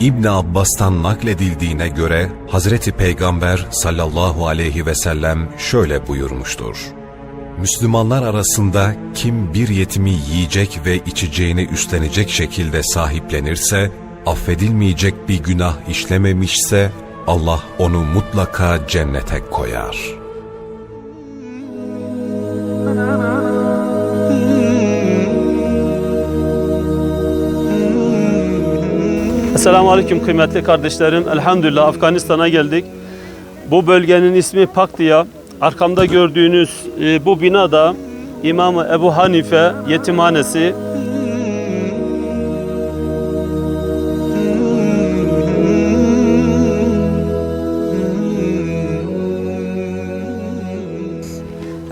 İbn Abbas'tan nakledildiğine göre Hazreti Peygamber sallallahu aleyhi ve sellem şöyle buyurmuştur. Müslümanlar arasında kim bir yetimi yiyecek ve içeceğini üstlenecek şekilde sahiplenirse, affedilmeyecek bir günah işlememişse Allah onu mutlaka cennete koyar. Esselamu Aleyküm kıymetli kardeşlerim. Elhamdülillah Afganistan'a geldik. Bu bölgenin ismi Paktiya. Arkamda gördüğünüz e, bu binada İmam Ebu Hanife yetimhanesi.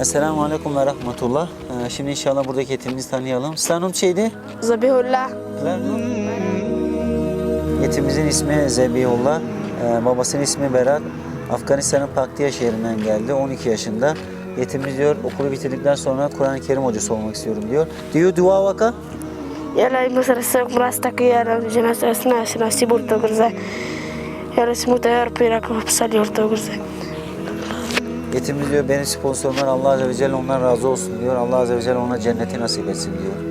Esselamu Aleyküm ve Rahmetullah. Ee, Şimdi inşallah buradaki yetimimizi tanıyalım. Sanım şeydi? Zabihullah. Yetimimizin ismi Zebihullah. Ee, babasının ismi Berat. Afganistan'ın Paktiya şehrinden geldi. 12 yaşında. Yetimimiz diyor okulu bitirdikten sonra Kur'an-ı Kerim hocası olmak istiyorum diyor. Diyor dua vaka. Yalla masarasa murastaki yara jenasa asna asna sibur to gurza. Yalla smuta yar pira ko psaliyor to gurza. Yetimimiz diyor benim sponsorum var. Allah Azze ve Celle ondan razı olsun diyor. Allah Azze ve Celle ona cenneti nasip etsin diyor.